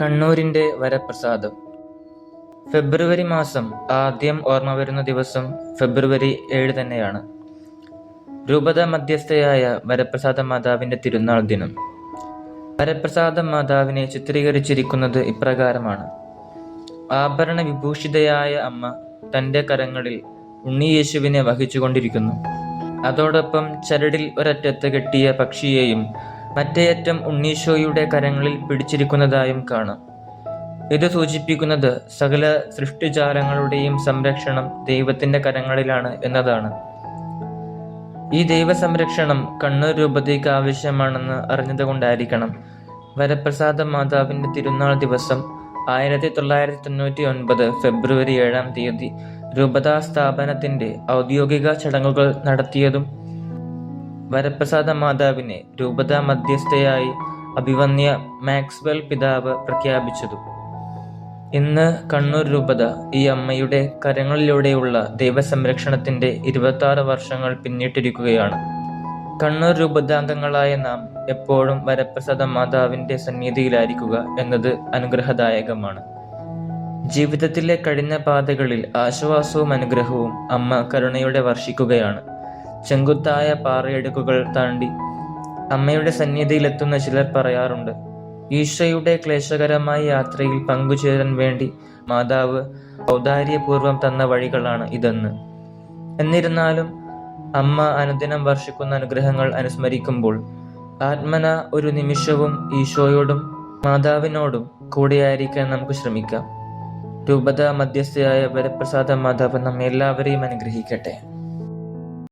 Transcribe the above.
കണ്ണൂരിന്റെ വരപ്രസാദം. ഫെബ്രുവരി മാസം ആദ്യം ഓർമ്മ വരുന്ന ദിവസം ഫെബ്രുവരി ഏഴ് തന്നെയാണ്. രൂപത മധ്യസ്ഥയായ വരപ്രസാദ മാതാവിന്റെ തിരുനാൾ ദിനം. വരപ്രസാദ മാതാവിനെ ചിത്രീകരിച്ചിരിക്കുന്നത് ഇപ്രകാരമാണ്. ആഭരണ വിഭൂഷിതയായ അമ്മ തന്റെ കരങ്ങളിൽ ഉണ്ണിയേശുവിനെ വഹിച്ചുകൊണ്ടിരിക്കുന്നു. അതോടൊപ്പം ചരടിൽ ഒരറ്റത്ത് കെട്ടിയ പക്ഷിയെയും മറ്റേയറ്റം ഉണ്ണീശോയുടെ കരങ്ങളിൽ പിടിച്ചിരിക്കുന്നതായും കാണാം. ഇത് സൂചിപ്പിക്കുന്നത് സകല സൃഷ്ടിജാലങ്ങളുടെയും സംരക്ഷണം ദൈവത്തിന്റെ കരങ്ങളിലാണ് എന്നതാണ്. ഈ ദൈവസംരക്ഷണം കണ്ണൂർ രൂപതയ്ക്ക് ആവശ്യമാണെന്ന് അറിഞ്ഞതുകൊണ്ടായിരിക്കണം വരപ്രസാദ മാതാവിന്റെ തിരുനാൾ ദിവസം ആയിരത്തി തൊള്ളായിരത്തി തൊണ്ണൂറ്റി ഒൻപത് ഫെബ്രുവരി ഏഴാം തീയതി രൂപതാ സ്ഥാപനത്തിന്റെ ഔദ്യോഗിക ചടങ്ങുകൾ നടത്തിയതും വരപ്രസാദ മാതാവിനെ രൂപതാ മധ്യസ്ഥയായി അഭിവന്യ മാക്സ്വെൽ പിതാവ് പ്രഖ്യാപിച്ചതു. ഇന്ന് കണ്ണൂർ രൂപത ഈ അമ്മയുടെ കരങ്ങളിലൂടെയുള്ള ദൈവസംരക്ഷണത്തിന്റെ ഇരുപത്തി ആറ് വർഷങ്ങൾ പിന്നിട്ടിരിക്കുകയാണ്. കണ്ണൂർ രൂപതാംഗങ്ങളായ നാം എപ്പോഴും വരപ്രസാദ മാതാവിന്റെ സന്നിധിയിലായിരിക്കുക എന്നത് അനുഗ്രഹദായകമാണ്. ജീവിതത്തിലെ കഴിഞ്ഞ പാതകളിൽ ആശ്വാസവും അനുഗ്രഹവും അമ്മ കരുണയുടെ വർഷിക്കുകയാണ്. ചെങ്കുത്തായ പാറയടുക്കുകൾ താണ്ടി. അമ്മയുടെ സന്നിധിയിലെത്തുന്ന ചിലർ പറയാറുണ്ട് ഈശോയുടെ ക്ലേശകരമായ യാത്രയിൽ പങ്കുചേരാൻ വേണ്ടി മാതാവ് ഔദാര്യപൂർവം തന്ന വഴികളാണ് ഇതെന്ന്. എന്നിരുന്നാലും അമ്മ അനുദിനം വർഷിക്കുന്ന അനുഗ്രഹങ്ങൾ അനുസ്മരിക്കുമ്പോൾ ആത്മന ഒരു നിമിഷവും ഈശോയോടും മാതാവിനോടും കൂടെയായിരിക്കാൻ നമുക്ക് ശ്രമിക്കാം. രൂപത മധ്യസ്ഥയായ വരപ്രസാദ മാതാവ് നമ്മെ എല്ലാവരെയും അനുഗ്രഹിക്കട്ടെ.